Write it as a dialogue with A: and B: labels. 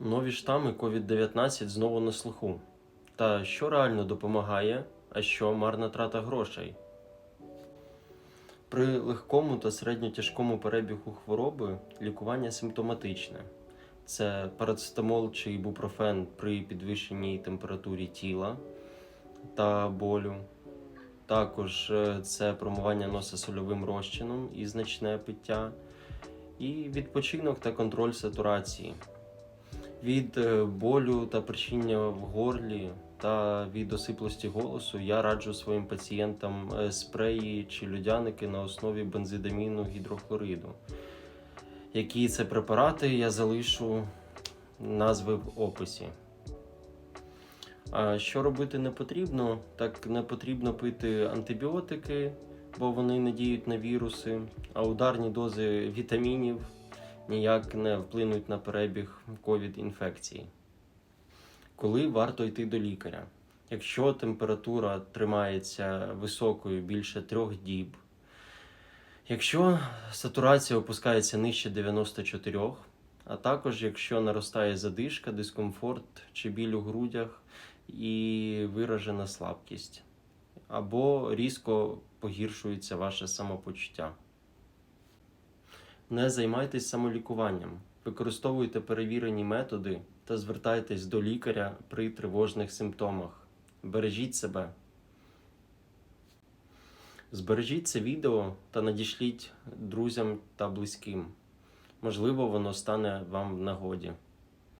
A: Нові штами COVID-19 знову на слуху. Та що реально допомагає, а що марна трата грошей? При легкому та середньотяжкому перебігу хвороби лікування симптоматичне. Це парацетамол чи ібупрофен при підвищеній температурі тіла та болю. Також е, це промивання носа сольовим розчином і значне пиття, і відпочинок та контроль сатурації. Від е, болю та першіння в горлі та від осиплості голосу я раджу своїм пацієнтам е, спреї чи людяники на основі бензидаміну гідрохлориду. Які це препарати, я залишу назви в описі. А що робити не потрібно? Так не потрібно пити антибіотики, бо вони не діють на віруси, а ударні дози вітамінів ніяк не вплинуть на перебіг ковід-інфекції. Коли варто йти до лікаря? Якщо температура тримається високою більше трьох діб, якщо сатурація опускається нижче 94, а також якщо наростає задишка, дискомфорт чи біль у грудях і виражена слабкість, або різко погіршується ваше самопочуття. Не займайтесь самолікуванням, використовуйте перевірені методи та звертайтесь до лікаря при тривожних симптомах. Бережіть себе. Збережіть це відео та надішліть друзям та близьким. Можливо, воно стане вам в нагоді.